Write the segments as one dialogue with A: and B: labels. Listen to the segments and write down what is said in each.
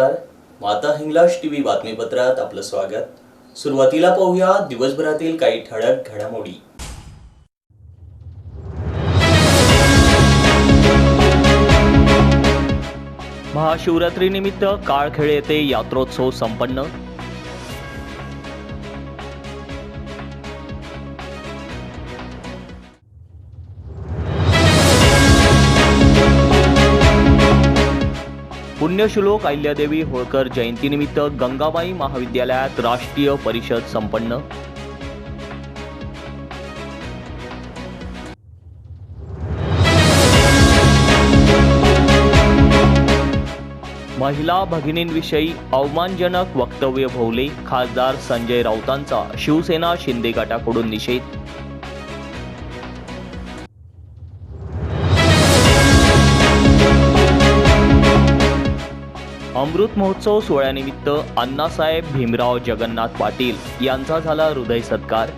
A: नमस्कार. माता हिंगलाज टीव्ही बातमीपत्रात आपलं स्वागत. सुरुवातीला पाहूया दिवसभरातील काही ठळक घडामोडी. महाशिवरात्रीनिमित्त काळखेळ येथे यात्रोत्सव संपन्न. पुण्यश्लोक अहिल्यादेवी होळकर जयंतीनिमित्त गंगाबाई महाविद्यालयात राष्ट्रीय परिषद संपन्न. महिला भगिनींविषयी अवमानजनक वक्तव्य भोवले खासदार संजय राऊतांचा. शिवसेना शिंदे गटाकडून निषेध अमृत महोत्सव सोहळ्यानिमित्त अण्णासाहेब भीमराव जगन्नाथ पाटील यांचा झाला हृदय सत्कार.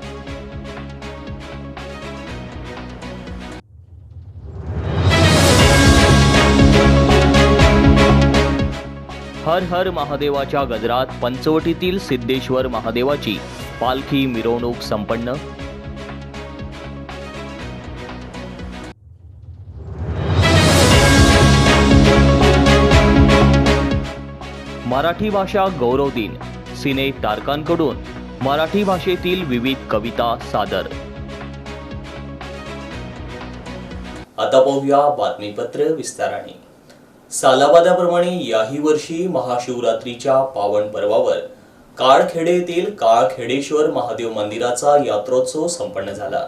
A: हर हर महादेवाच्या गजरात पंचवटीतील सिद्धेश्वर महादेवाची पालखी मिरवणूक संपन्न मराठी भाषा गौरव दिन. सिने तारकांकडून मराठी भाषेतील विविध कविता सादर. आता पाहूया बातमीपत्र विस्ताराने. सालाबादाप्रमाणे याही वर्षी महाशिवरात्रीच्या पावन पर्वावर काळखेडे येथील काळखेडेश्वर महादेव मंदिराचा यात्रोत्सव संपन्न झाला.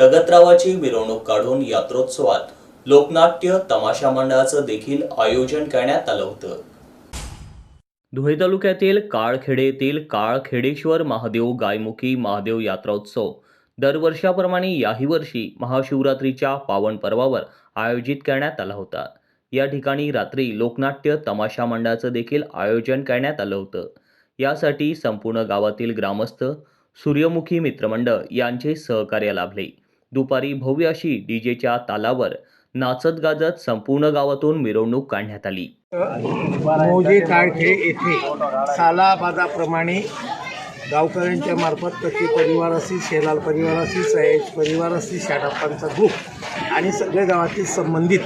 A: तगतरावाची मिरवणूक काढून यात्रोत्सवात लोकनाट्य तमाशा मंडळाचं देखील आयोजन करण्यात आलं होतं. धुळे तालुक्यातील काळखेडे येथील काळखेडेश्वर महादेव गायमुखी महादेव यात्रोत्सव दरवर्षाप्रमाणे याही वर्षी महाशिवरात्रीच्या पावन पर्वावर आयोजित करण्यात आला होता. या ठिकाणी रात्री लोकनाट्य तमाशा मंडळाचं देखील आयोजन करण्यात आलं होतं. यासाठी संपूर्ण गावातील ग्रामस्थ सूर्यमुखी मित्रमंडळ यांचे सहकार्य लाभले. दुपारी भव्य अशी डीजेच्या तालावर नाचत गाजत संपूर्ण गावातून मिरवणूक काढण्यात आली.
B: मोजे काळखेड येथे सालाबादाप्रमाणे गावकऱ्यांच्या मार्फत कशी परिवार असतील शेलाल परिवार असतील सयाज परिवार असतील शाडाप्पांचा ग्रुप आणि सगळे गावातील संबंधित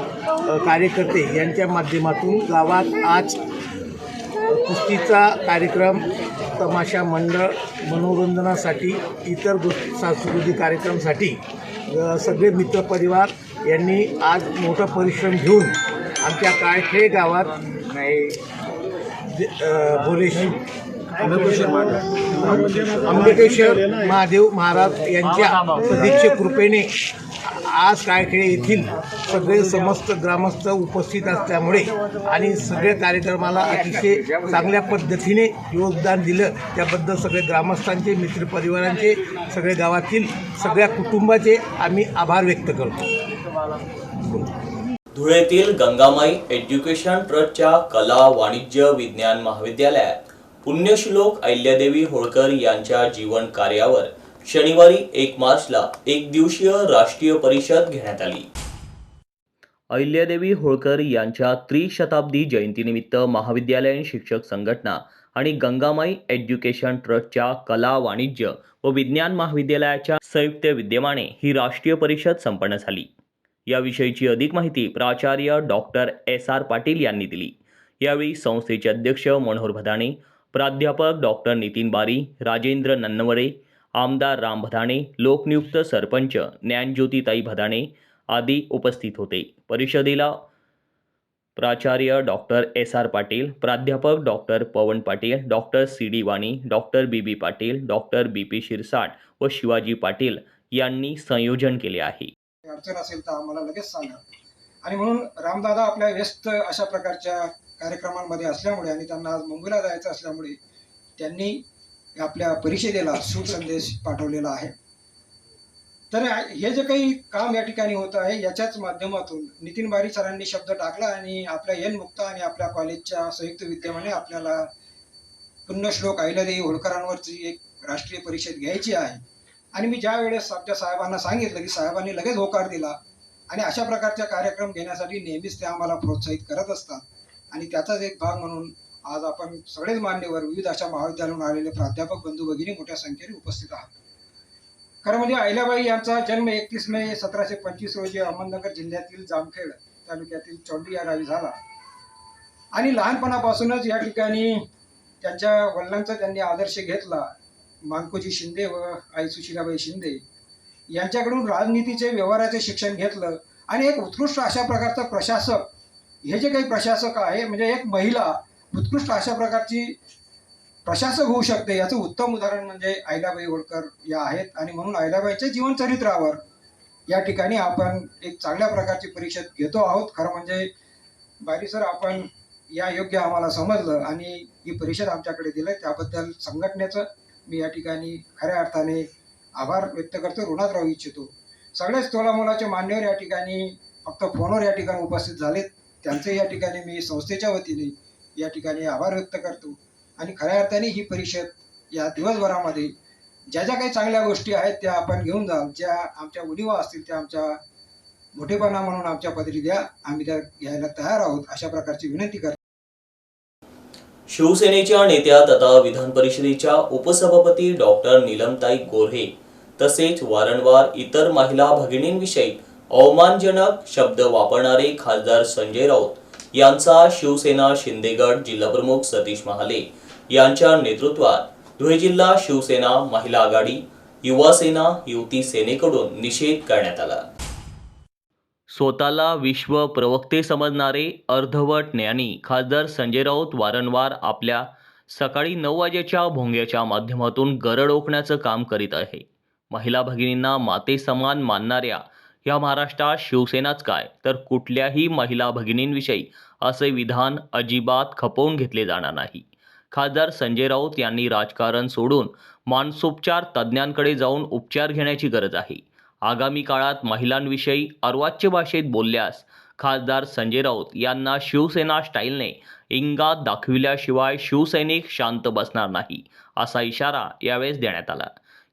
B: कार्यकर्ते यांच्या माध्यमातून गावात आज कुस्तीचा कार्यक्रम तमाशा मंडळ मनोरंजनासाठी इतर गोष्टी सांस्कृतिक कार्यक्रमासाठी सगळे मित्रपरिवार यांनी आज मोठा परिश्रम घेऊन आमच्या काळखेड गावात नाही भोलेश्वर अंबेकेश्वर महादेव महाराज यांच्या सदिच्छे कृपेने आज काळखेडे येथील सगळे समस्त ग्रामस्थ उपस्थित असल्यामुळे आणि सगळ्या कार्यक्रमाला अतिशय चांगल्या पद्धतीने योगदान दिलं. त्याबद्दल सगळे ग्रामस्थांचे मित्रपरिवारांचे सगळे गावातील सगळ्या कुटुंबाचे आम्ही आभार व्यक्त करतो.
A: धुळेतील गंगामाई एज्युकेशन ट्रस्टच्या कला वाणिज्य विज्ञान महाविद्यालयात पुण्यश्लोक अहिल्यादेवी होळकर यांच्या जीवन कार्यावर शनिवारी एक मार्चला एक दिवसीय राष्ट्रीय परिषद घेण्यात आली. अहिल्यादेवी होळकर यांच्या त्रिशताब्दी जयंतीनिमित्त महाविद्यालयीन शिक्षक संघटना आणि गंगामाई एज्युकेशन ट्रस्टच्या कला वाणिज्य व विज्ञान महाविद्यालयाच्या संयुक्त विद्यमाने ही राष्ट्रीय परिषद संपन्न झाली. याविषयीची अधिक माहिती प्राचार्य डॉक्टर एस आर पाटील यांनी दिली. यावेळी संस्थेचे अध्यक्ष मनोहर भदाणे प्राध्यापक डॉक्टर नितीन बारी राजेंद्र नन्नवरे आमदार राम भदाणे लोकनियुक्त सरपंच ज्ञानज्योतिताई भदाणे आदी उपस्थित होते. परिषदेला प्राचार्य डॉक्टर एस आर पाटील प्राध्यापक doctor Pawan Patil doctor C D Wani doctor B B Patil doctor B P Shirsat व शिवाजी पाटील यांनी संयोजन केले आहे.
C: अडचण असेल तर आम्हाला लगेच सांगा. आणि म्हणून रामदादा आपल्या व्यस्त अशा प्रकारच्या कार्यक्रमांमध्ये असल्यामुळे आणि त्यांना आज मुंबईला जायचं असल्यामुळे त्यांनी आपल्या परिषदेला सुसंदेश पाठवलेला आहे. तर हे जे काही काम या ठिकाणी होत आहे याच्याच माध्यमातून नितीन बारी सरांनी शब्द टाकला आणि आपल्या एन मुक्ता आणि आपल्या कॉलेजच्या संयुक्त विद्यमाने आपल्याला पुण्यश्लोक अहिल्यादेवी होळकरांवरची एक राष्ट्रीय परिषद घ्यायची आहे. आणि मी ज्या वेळेस आमच्या साहेबांना सांगितलं की साहेबांनी लगेच होकार दिला आणि अशा प्रकारच्या कार्यक्रम घेण्यासाठी नेहमीच ते आम्हाला प्रोत्साहित करत असतात. आणि त्याचाच एक भाग म्हणून आज आपण सगळेच मान्यवर विविध अशा महाविद्यालयातून आलेले प्राध्यापक बंधू भगिनी मोठ्या संख्येने उपस्थित आहात. खरं म्हणजे अहिल्याबाई यांचा जन्म एकतीस मे सतराशे पंचवीस रोजी अहमदनगर जिल्ह्यातील जामखेड तालुक्यातील चौंडी या गावी झाला. आणि लहानपणापासूनच या ठिकाणी त्यांच्या वडिलांचा त्यांनी आदर्श घेतला. मानकोजी शिंदे व आई सुशीलाबाई शिंदे यांच्याकडून राजनीतीचे व्यवहाराचे शिक्षण घेतलं आणि एक उत्कृष्ट अशा प्रकारचा प्रशासक हे जे काही प्रशासक आहे म्हणजे एक महिला उत्कृष्ट अशा प्रकारची प्रशासक होऊ शकते याचं उत्तम उदाहरण म्हणजे अहिल्याबाई होळकर या आहेत. आणि म्हणून अहिल्याबाईच्या जीवनचरित्रावर या ठिकाणी आपण एक चांगल्या प्रकारची परिषद घेतो आहोत. खरं म्हणजे बारी सर आपण या योग्य आम्हाला समजलं आणि ही परिषद आमच्याकडे दिलं त्याबद्दल संघटनेचं मी या ठिकाणी खऱ्या अर्थाने आभार व्यक्त करतो ऋणात राहू इच्छितो. सगळेच तोलामोलाचे मान्यवर या ठिकाणी फक्त फोनवर या ठिकाणी उपस्थित झालेत. त्यांचे या ठिकाणी मी संस्थेच्या वतीने या ठिकाणी आभार व्यक्त करतो. आणि खऱ्या अर्थाने ही परिषद या दिवसभरामध्ये ज्या ज्या काही चांगल्या गोष्टी आहेत त्या आपण घेऊन जाल. ज्या आमच्या उणिवा असतील त्या आमच्या मोठेपणा म्हणून आमच्या पदरी द्या. आम्ही त्या घ्यायला तयार आहोत अशा प्रकारची विनंती करतो.
A: शिवसेनेच्या नेत्या तथा विधान परिषदेच्या उपसभापती डॉक्टर नीलमताई गोऱ्हे तसेच वारंवार इतर महिला भगिनींविषयी अवमानजनक शब्द वापरणारे खासदार संजय राऊत यांचा शिवसेना शिंदेगड जिल्हाप्रमुख सतीश महाले यांच्या नेतृत्वात धुळे जिल्हा शिवसेना महिला आघाडी युवा सेना युवती सेनेकडून निषेध करण्यात आला. स्वतःला विश्व प्रवक्ते समजणारे अर्धवट ज्ञानी खासदार संजय राऊत वारंवार आपल्या सकाळी नऊ वाजेच्या भोंग्याच्या माध्यमातून गरड ओकण्याचं काम करीत आहे. महिला भगिनींना माते समान मानणाऱ्या या महाराष्ट्रात शिवसेनाच काय? तर कुठल्याही महिला भगिनींविषयी असे विधान अजिबात खपवून घेतले जाणार नाही. खासदार संजय राऊत यांनी राजकारण सोडून मानसोपचार तज्ज्ञांकडे जाऊन उपचार घेण्याची गरज आहे. आगामी काळात महिलांविषयी अर्वाच्य भाषेत बोलल्यास खासदार संजय राऊत यांना शिवसेना स्टाईलने इंगात दाखविल्याशिवाय शिवसैनिक शांत बसणार नाही असा इशारा यावेळेस देण्यात आला.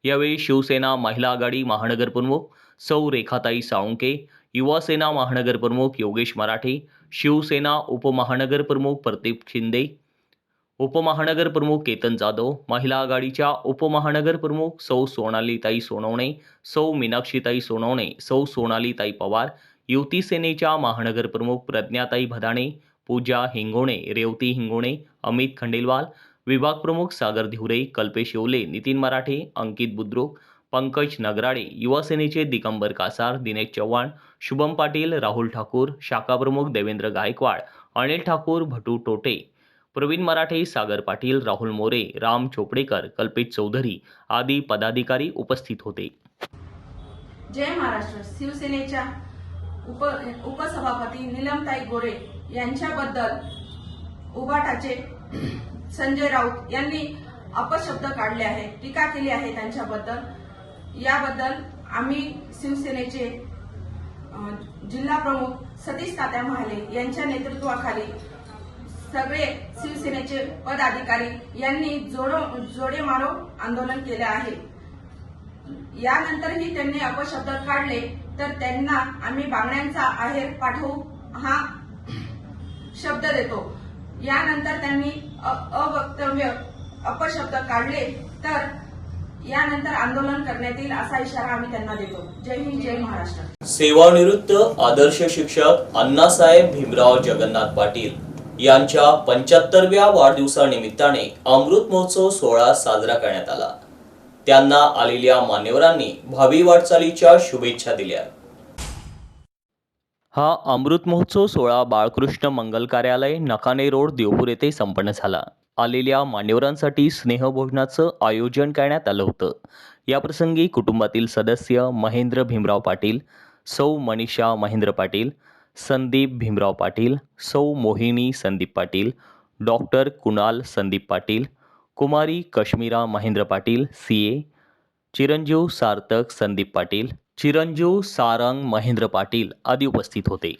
A: यावेळी शिवसेना महिला आघाडी महानगर प्रमुख सौ रेखाताई साळुंके युवासेना महानगरप्रमुख महानगर प्रमुख योगेश मराठे शिवसेना उपमहानगर प्रमुख प्रदीप शिंदे उपमहानगर प्रमुख केतन जाधव महिला आघाडीच्या उपमहानगर प्रमुख सौ सोनालीताई सोनवणे सौ मीनाक्षीताई सोनवणे सौ सोनालीताई पवार युवती सेनेच्या महानगर प्रमुख प्रज्ञाताई भदाणे पूजा हिंगोणे रेवती हिंगोणे अमित खंडेलवाल विभाग प्रमुख सागर धिवरे कल्पेश येवले नितीन मराठे अंकित बुद्रुक पंकज नगराडे युवासेनेचे दिगंबर कासार दिनेश चव्हाण शुभम पाटील राहुल ठाकूर शाखा प्रमुख देवेंद्र गायकवाड अनिल ठाकूर भटू टोटे प्रवीण मराठे सागर पाटील राहुल मोरे राम चोपडेकर कल्पित चौधरी आदी पदाधिकारी उपस्थित होते.
D: जय महाराष्ट्र. शिवसेनेच्या उप उपसभापती निलमताई गोरे यांच्याबद्दल उबाटाचे संजय राऊत यांनी अपशब्द काढले आहे टीका केली आहे त्यांच्याबद्दल. याबद्दल आम्ही शिवसेनेचे जिल्हा प्रमुख सतीश तात्या महाले यांच्या नेतृत्वाखाली सगळे शिवसेनेचे पदाधिकारी यांनी जोडो जोडे मारो आंदोलन केले आहे. यानंतरही त्यांनी अपशब्द काढले तर त्यांना आम्ही बांगड्यांचा आहेर पाठवू हा शब्द देतो. यानंतर त्यांनी अवक्तव्य अपशब्द काढले तर यानंतर आंदोलन करण्यात येईल असा इशारा आम्ही त्यांना देतो. जय हिंद जय महाराष्ट्र.
A: सेवानिवृत्त आदर्श शिक्षक अण्णासाहेब भीमराव जगन्नाथ पाटील. यांच्या पंच्याहत्तरव्या वाढदिवसानिमित्ताने अमृत महोत्सव सोहळा साजरा करण्यात आला. त्यांना आलेल्या मान्यवरांनी भावी वाटचालीच्या शुभेच्छा दिल्या. हा अमृत महोत्सव सोहळा बाळकृष्ण मंगल कार्यालय नकाने रोड देवपूर येथे संपन्न झाला. आलेल्या मान्यवरांसाठी स्नेहभोजनाचं आयोजन करण्यात आलं होतं. याप्रसंगी कुटुंबातील सदस्य महेंद्र भीमराव पाटील सौ मनीषा महेंद्र पाटील संदीप भीमराव पाटील सौ मोहिनी संदीप पाटील डॉक्टर कुणाल संदीप पाटील कुमारी कश्मीरा महेंद्र पाटील सी ए चिरंजीव सार्थक संदीप पाटील चिरंजीव सारंग महेंद्र पाटील आदी उपस्थित होते।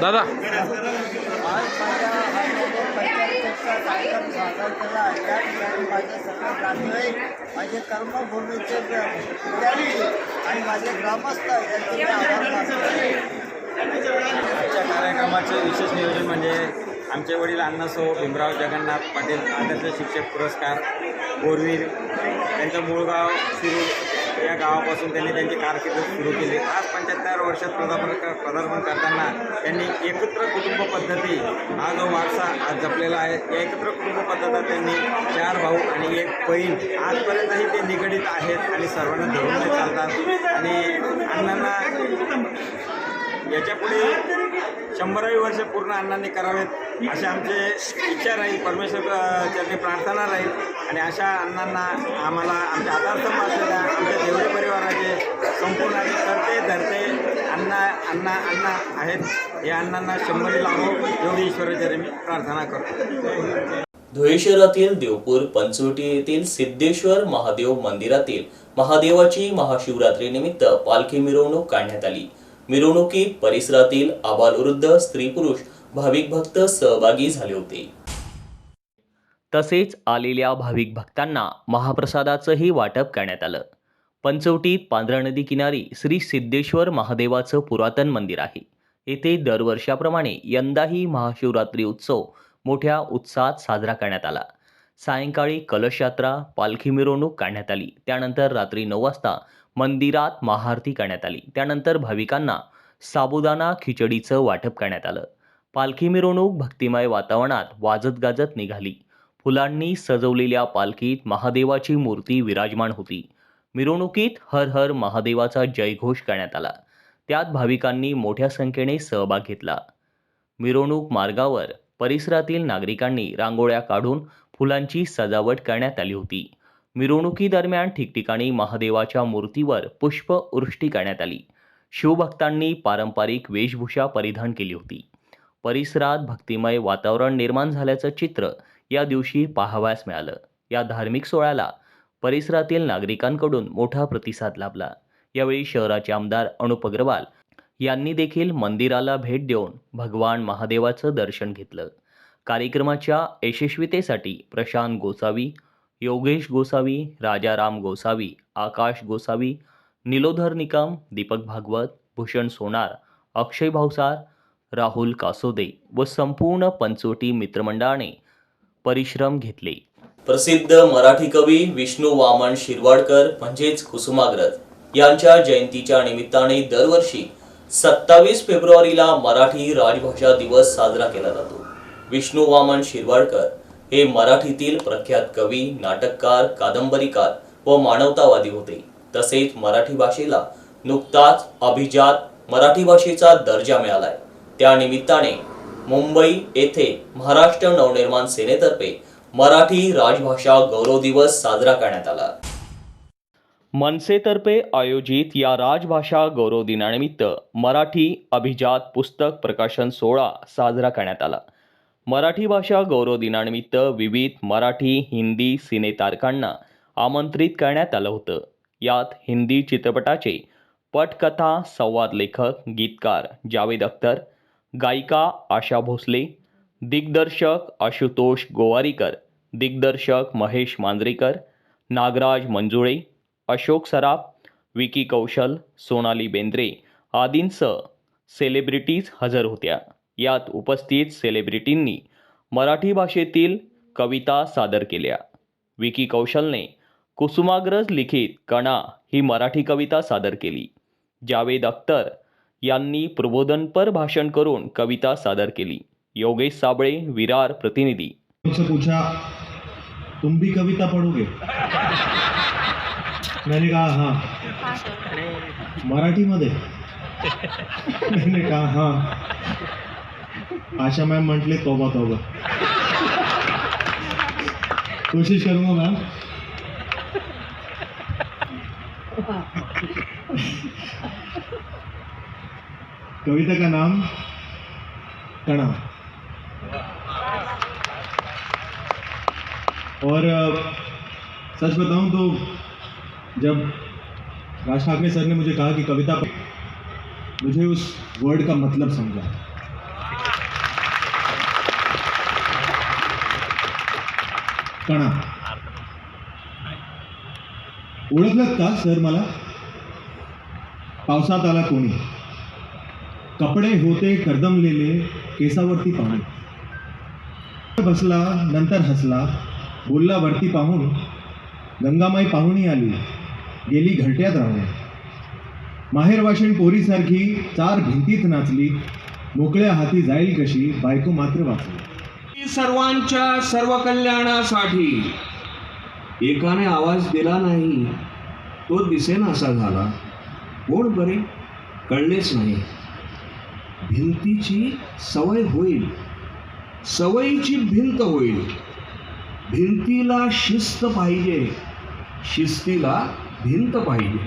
E: दादा।
F: कर्मभूमीचे आणि माझे ग्रामस्थ
E: आजच्या कार्यक्रमाचे विशेष नियोजन म्हणजे आमचे वडील अण्णासो भीमराव जगन्नाथ पाटील आदर्श शिक्षक पुरस्कार बोरवीर त्यांचं मूळ गाव या गावापासून त्यांनी त्यांची कारकीर्द सुरू केली. आज पंच्याहत्तर वर्षात पदार्पण क- पदार्पण करताना त्यांनी एकत्र कुटुंब पद्धती हा जो वारसा आज जपलेला आहे या एकत्र कुटुंब पद्धतीत त्यांनी चार भाऊ आणि एक बहीण आजपर्यंतही ते निगडीत आहेत आणि सर्वांना धरून चालतात. आणि अण्णांना याच्यापुढे शंभरावी वर्ष पूर्ण अण्णांनी करावेत असे आमचे इच्छा राहील परमेश्वर चरणी प्रार्थना राहील. आणि अशा अण्णांना आम्हाला आमच्या आधारस्तंभ असलेल्या आमच्या देवळे परिवाराचे संपूर्ण करते धरते अण्णा अण्णा अण्णा आहेत या अण्णांना शंभरी लाभो एवढी ईश्वराचरणी मी प्रार्थना करतो.
A: धुळे शहरातील देवपूर पंचवटी येथील सिद्धेश्वर महादेव मंदिरातील महादेवाची महाशिवरात्री निमित्त पालखी मिरवणूक काढण्यात आली. मिरवणुकीत परिसरातील आबालवृद्ध स्त्री पुरुष भाविक भक्त सहभागी झाले होते. तसेच आलेल्या भाविक भक्तांना महाप्रसादाचंही वाटप करण्यात आलं. पंचवटीत पांढरा नदी किनारी श्री सिद्धेश्वर महादेवाचं पुरातन मंदिर आहे. येथे दरवर्षाप्रमाणे यंदाही महाशिवरात्री उत्सव मोठ्या उत्साहात साजरा करण्यात आला. सायंकाळी कलश यात्रा पालखी मिरवणूक काढण्यात आली. त्यानंतर रात्री नऊ वाजता मंदिरात महाआरती करण्यात आली. त्यानंतर भाविकांना साबुदाणा खिचडीचं वाटप करण्यात आलं. पालखी मिरवणूक भक्तिमय वातावरणात वाजत गाजत निघाली. फुलांनी सजवलेल्या पालखीत महादेवाची मूर्ती विराजमान होती. मिरवणुकीत हर हर महादेवाचा जयघोष करण्यात आला. त्यात भाविकांनी मोठ्या संख्येने सहभाग घेतला. मिरवणूक मार्गावर परिसरातील नागरिकांनी रांगोळ्या काढून फुलांची सजावट करण्यात आली होती. मिरवणुकीदरम्यान ठिकठिकाणी महादेवाच्या मूर्तीवर पुष्पवृष्टी करण्यात आली. शिवभक्तांनी पारंपरिक वेशभूषा परिधान केली होती. परिसरात भक्तिमय वातावरण निर्माण झाल्याचं चित्र या दिवशी पाहावयास मिळालं. या धार्मिक सोहळ्याला परिसरातील नागरिकांकडून मोठा प्रतिसाद लाभला. यावेळी शहराचे आमदार अनुप अग्रवाल यांनी देखील मंदिराला भेट देऊन भगवान महादेवाचं दर्शन घेतलं. कार्यक्रमाच्या यशस्वीतेसाठी प्रशांत गोसावी योगेश गोसावी राजाराम गोसावी आकाश गोसावी निलोधर निकम दीपक भागवत भूषण सोनार अक्षय भावसार राहुल कासोदे व संपूर्ण पंचवटी मित्रमंडळाने परिश्रम घेतले. प्रसिद्ध मराठी कवी विष्णू वामन शिरवाडकर म्हणजेच कुसुमाग्रज यांच्या जयंतीच्या निमित्ताने दरवर्षी सत्तावीस फेब्रुवारीला मराठी राजभाषा दिवस साजरा केला जातो. विष्णू वामन शिरवाडकर हे मराठीतील प्रख्यात कवी नाटककार कादंबरीकार व मानवतावादी होते. तसेच मराठी भाषेला नुकताच अभिजात मराठी भाषेचा दर्जा मिळालाय. त्या निमित्ताने मुंबई येथे महाराष्ट्र नवनिर्माण सेनेतर्फे मराठी राजभाषा गौरव दिवस साजरा करण्यात आला. मनसेतर्फे आयोजित या राजभाषा गौरव दिनानिमित्त मराठी अभिजात पुस्तक प्रकाशन सोहळा साजरा करण्यात आला. मराठी भाषा गौरव दिनानिमित्त विविध मराठी हिंदी सिनेतारकांना आमंत्रित करण्यात आलं होतं. यात हिंदी चित्रपटाचे पटकथा संवाद लेखक गीतकार जावेद अख्तर गायिका आशा भोसले दिग्दर्शक आशुतोष गोवारीकर दिग्दर्शक महेश मांजरेकर नागराज मंजुळे अशोक सराफ विकी कौशल सोनाली बेंद्रे आदींसह सेलिब्रिटीज हजर होत्या. यात उपस्थित सेलिब्रिटींनी मराठी भाषेतील कविता सादर केल्या. विकी कौशलने कुसुमाग्रज लिखित कणा ही मराठी कविता सादर केली. जावेद अख्तर यांनी प्रबोधनपर भाषण करून कविता सादर केली. योगेश साबळे विरार प्रतिनिधी.
G: उनसे पूछा तुम भी कविता पढ़ोगे. मैंने कहा हाँ. मराठी मध्ये मैंने कहा हाँ. आशा मैम म्हटले तोबा तोबा कोशिश करूँगा मैम। कविता का नाम कणा और सच बताऊँ तो जब राज ठाकरे सर ने मुझे कहा कि कविता मुझे उस वर्ड का मतलब समझा। कणा ओळखलं का सर मला? पावसात आला कोणी? कपडे होते कर्दमलेले केसावरती पाहून बसला नंतर हसला बोलला वरती पाहून गंगामाई पाहुणी आली गेली घरट्यात राहून. माहेरवाशीण पोरीसारखी चार भिंतीत नाचली मोकळ्या हाती जाईल कशी बायको मात्र वाचली.
H: सर्वांच्या सर्व कल्याणासाठी एकाने आवाज दिला नाही तो दिसेनासा झाला. कोण बरे? कळलेच नाही. भिंतीची सवय होईल. सवयीची भिंत होईल. भिंतीला शिस्त पाहिजे. शिस्तीला भिंत पाहिजे.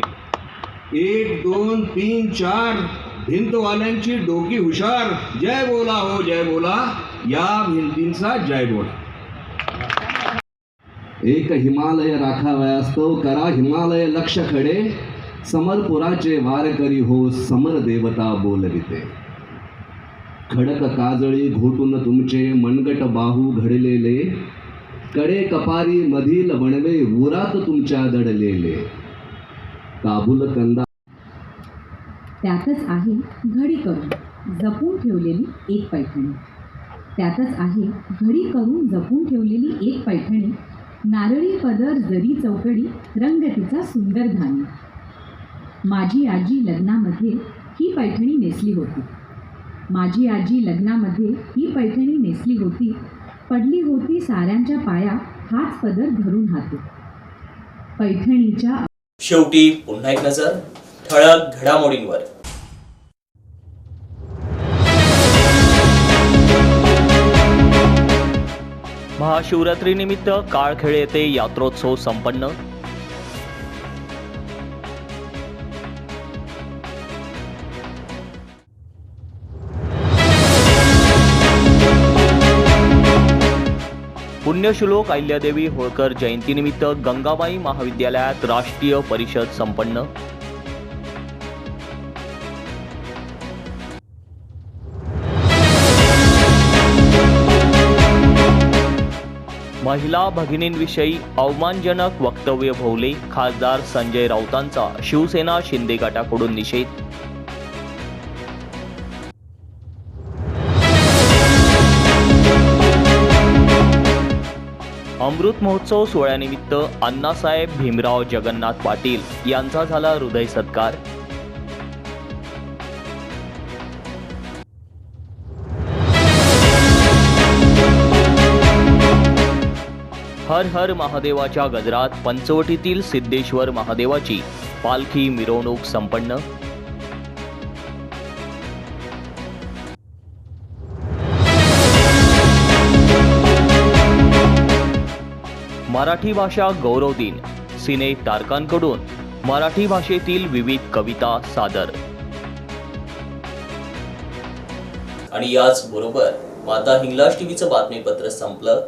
H: एक दोन तीन चार. भिंतवाल्यांची डोकी हुशार. जय बोला हो जय बोला. या भिंतींचा जय बोला.
I: एक हिमालय राखावयास्तव करा हिमालय लक्ष खडे. समरपुराचे वार करी हो समर देवता बोलविते. खडक काजळी घोटून तुमचे मनगट बाहू घडलेले. कडे कपारी मधील वणवे उरात तुमच्या दडलेले. काबुल कंदा
J: त्यातच आहे घडी करून जपून ठेवलेली एक पैठणी. त्यातच आहे घडी करून जपून ठेवलेली एक पैठणी नारळी पदर जरी चौकडी रंग तिचा सुंदर धानी. माझी आजी लग्नामध्ये ही पैठणी नेसली होती. माझी आजी लग्नामध्ये ही पैठणी नेसली होती पडली होती साऱ्यांच्या पाया हाच पदर धरून हाती पैठणीच्या
A: शेवटी पुन्हा एक नजर ठळक घडामोडींवर. महाशिवरात्रीनिमित्त काळखेळ येथे यात्रोत्सव संपन्न. पुण्यश्लोक अहिल्यादेवी होळकर जयंतीनिमित्त गंगाबाई महाविद्यालयात राष्ट्रीय परिषद संपन्न. महिला भगिनींविषयी अवमानजनक वक्तव्य भोवले खासदार संजय राऊतांचा शिवसेना शिंदे गटाकडून निषेध. अमृत महोत्सव सोहळ्यानिमित्त अण्णासाहेब भीमराव जगन्नाथ पाटील यांचा झाला हृदय सत्कार हर हर महादेवाच्या गजरात पंचवटीतील सिद्धेश्वर महादेवाची पालखी मिरवणूक संपन्न. मराठी भाषा गौरव दिन. सिने तारकांकडून. मराठी भाषेतील विविध कविता सादर. आणि याच बरोबर माता हिंगलाज टीव्हीचं बातमीपत्र संपलं.